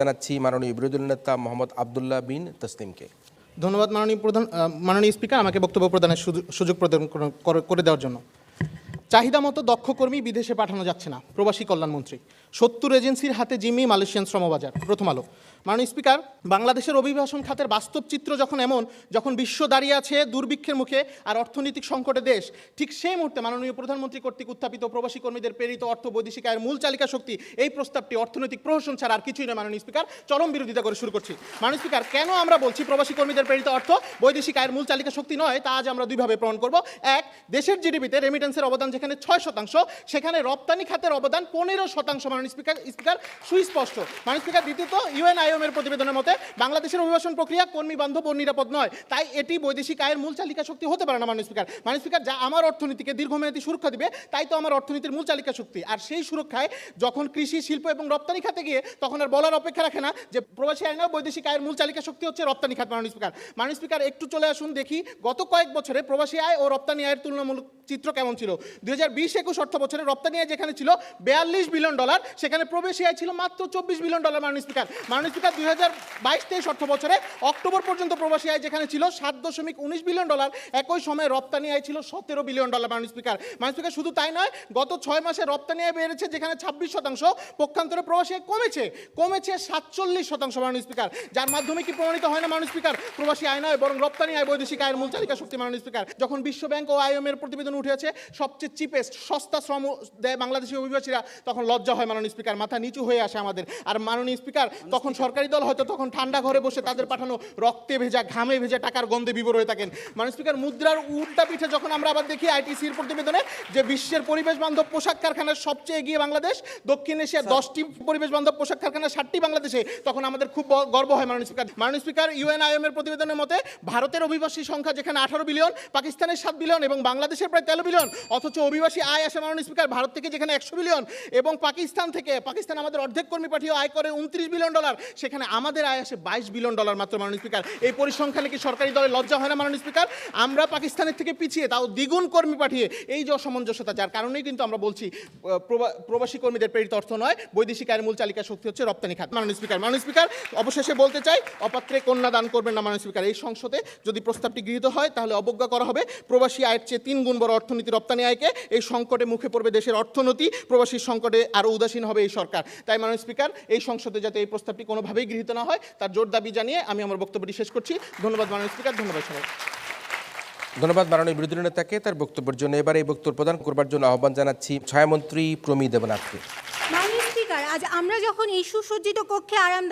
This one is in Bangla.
জানাচ্ছি মাননীয় বিরোধী নেতা মোহাম্মদ আবদুল্লাহ বিন তসলিমকে। ধন্যবাদ মাননীয় প্রধান মাননীয় স্পিকার আমাকে বক্তব্য প্রদানের সুযোগ- প্রদান করে দেওয়ার জন্য। চাহিদা মতো দক্ষ কর্মী বিদেশে পাঠানো যাচ্ছে না, প্রবাসী কল্যাণমন্ত্রী সত্তর এজেন্সির হাতে জিম্মি মালয়েশিয়ান শ্রমবাজার, প্রথম আলো। মাননীয় স্পিকার, বাংলাদেশের অভিবাসন খাতের বাস্তব চিত্র যখন এমন, যখন বিশ্ব দাঁড়িয়ে আছে দুর্ভিক্ষের মুখে আর অর্থনৈতিক সংকটে দেশ, ঠিক সেই মুহূর্তে মাননীয় প্রধানমন্ত্রী কর্তৃক উত্থাপিত প্রবাসী কর্মীদের প্রেরিত অর্থ বৈদেশিক আয়ের মূল চালিকা শক্তি, এই প্রস্তাবটি অর্থনৈতিক প্রহসন ছাড়া আর কিছুই নয়, মাননীয় স্পিকার। চরম বিরোধিতা করে শুরু করছি। মাননীয় স্পিকার, কেন আমরা বলছি প্রবাসী কর্মীদের প্রেরিত অর্থ বৈদেশিক আয়ের মূল চালিকা শক্তি নয়, তা আজ আমরা দুইভাবে প্রমাণ করব। এক, দেশের জিডিপিতে রেমিটেন্সের অবদান যেখানে ছয় শতাংশ, সেখানে রপ্তানি খাতের অবদান পনেরো শতাংশ, মাননীয় স্পিকার স্পিকার, সুস্পষ্ট। মাননীয় স্পিকার, দ্বিতীয়ত ইউএনআইএম এর প্রতিবেদনের মতে, বাংলাদেশের অভিবাসন প্রক্রিয়া কর্মী বান্ধব ও নিরাপদ নয়। তাই এটি বৈদেশিক আয়ের মূল চালিকা শক্তি হতে পারে না, মাননীয় স্পিকার। মাননীয় স্পিকার, যা আমার অর্থনীতিকে দীর্ঘমেয়াদী সুরক্ষা দিবে, তাই তো আমার অর্থনীতির মূল চালিকা শক্তি। আর সেই সুরক্ষায় যখন কৃষি, শিল্প এবং রপ্তানি খাতে গিয়ে, তখন আর বলার অপেক্ষা রাখে না যে প্রবাসী আইন বৈদেশিক আয়ের মূল চালিকা শক্তি হচ্ছে রপ্তানি খাত, মাননীয় স্পিকার। মাননীয় স্পিকার, একটু চলে আসুন দেখি, গত কয়েক বছরে প্রবাসী আয় ও রপ্তানি আয়ের তুলনামূলক চিত্র কেমন ছিল? দুই হাজার বিশ একুশ অর্থ বছরে রপ্তানি আয় যেখানে ছিল বিয়াল্লিশ বিলিয়ন ডলার, সেখানে প্রবেশ আয় ছিল মাত্র চব্বিশ বিলিয়ন ডলার, মাননীয় স্পিকার। মাননীয় স্পিকার, দুই হাজার বাইশ তেইশ অর্থ বছরে অক্টোবর পর্যন্ত প্রবাসী আয় যেখানে ছিল সাত দশমিক উনিশ বিলিয়ন ডলার, একই সময়ে রপ্তানি আয় ছিল সতেরো বিলিয়ন ডলার, মাননীয় স্পিকার। মাননীয় স্পিকার, শুধু তাই নয়, গত ছয় মাসে রপ্তানি আয় বেড়েছে যেখানে ছাব্বিশ শতাংশ, পক্ষান্তরে প্রবাসী আয় কমেছে কমেছে সাতচল্লিশ শতাংশ, মাননীয় স্পিকার। যার মাধ্যমে কি প্রমাণিত হয় না, মাননীয় স্পিকার? প্রবাসী আয় নয়, বরং রপ্তানি আয় বৈদেশিক আয়ের মূল চালিকা শক্তি মাননীয় স্পিকার। যখন বিশ্ব ব্যাংক ও আইএম এর প্রতিবেদন উঠে আছে সবচেয়ে চিপেস্ট সস্তা শ্রম দেয় বাংলাদেশি অভিবাসীরা। তখন লজ্জা হয় মাননীয় স্পিকার মাথা নিচু হয়ে আসে আমাদের। আর মাননীয় স্পিকার তখন সরকারি দল হয়তো তখন ঠান্ডা ঘরে বসে তাদের পাঠানো রক্তে ভেজা ঘামে ভেজা টাকার গন্ধে বিবর হয়ে থাকেন। মাননীয় স্পিকার মুদ্রার উল্টা পিঠে যখন আমরা আবার দেখি আইটিসির প্রতিবেদনে যে বিশ্বের পরিবেশ বান্ধব পোশাক কারখানার সবচেয়ে এগিয়ে বাংলাদেশ দক্ষিণ এশিয়ার দশটি পরিবেশ বান্ধব পোশাক কারখানা ষাটটি বাংলাদেশে তখন আমাদের খুব গর্ব হয় মাননীয় স্পিকার মাননীয় স্পিকার ইউএনআইএম এর প্রতিবেদনের মতে ভারতের অভিবাসী সংখ্যা যেখানে আঠারো বিলিয়ন পাকিস্তানের সাত বিলিয়ন এবং বাংলাদেশের প্রায় তেরো বিলিয়ন, অথচ অভিবাসী আয় আসে মাননীয় স্পিকার ভারত থেকে যেখানে একশো বিলিয়ন এবং পাকিস্তান থেকে, পাকিস্তান আমাদের অর্ধেক কর্মী পাঠিয়ে আয় করে উনত্রিশ বিলিয়ন ডলার, সেখানে আমাদের আয় আসে বাইশ বিলিয়ন ডলার মাত্র মাননীয় স্পিকার। এই পরিসংখ্যানে কি সরকারি দলের লজ্জা হয় না মাননীয় স্পিকার? আমরা পাকিস্তানের থেকে পিছিয়ে, তাও দ্বিগুণ কর্মী পাঠিয়ে, এই যে অসামঞ্জস্যতা, যার কারণেই কিন্তু আমরা বলছি প্রবাসী কর্মীদের প্রেরিত অর্থ নয়, বৈদেশিক আয়ের মূল চালিকা শক্তি হচ্ছে রপ্তানি খাত। মাননীয় স্পিকার মাননীয় স্পিকার, অবশেষে বলতে চাই, অপাত্রে কন্যা দান করবেন না মাননীয় স্পিকার। এই সংসদে যদি প্রস্তাবটি গৃহীত হয়, তাহলে অবজ্ঞা করা হবে। প্রবাসী আয়ের চেয়ে তিন গুণ বড় অর্থনীতি রপ্তানি আয়কে এই সংকটে মুখে পড়বে দেশের অর্থনীতি প্রবাসীর সংকটে আরও উদাসীন হবে এই সরকার। তাই মাননীয় স্পিকার এই সংসদে যাতে এই প্রস্তাবটি কোনোভাবেই গৃহীত না হয় তার জোর দাবি জানিয়ে আমি আমার বক্তব্যটি শেষ করছি। ধন্যবাদ মাননীয় স্পিকার ধন্যবাদ সবাই ধন্যবাদ মাননীয় বিরোধী নেতাকে তার বক্তব্যের জন্য। এবার এই বক্তব্য প্রদান করবার জন্য আহ্বান জানাচ্ছি ছায়ামন্ত্রী প্রমী দেবনাথকে। মাননীয় স্পিকার আজ আমরা যখন এই সুসজ্জিত কক্ষে আরামদায়ক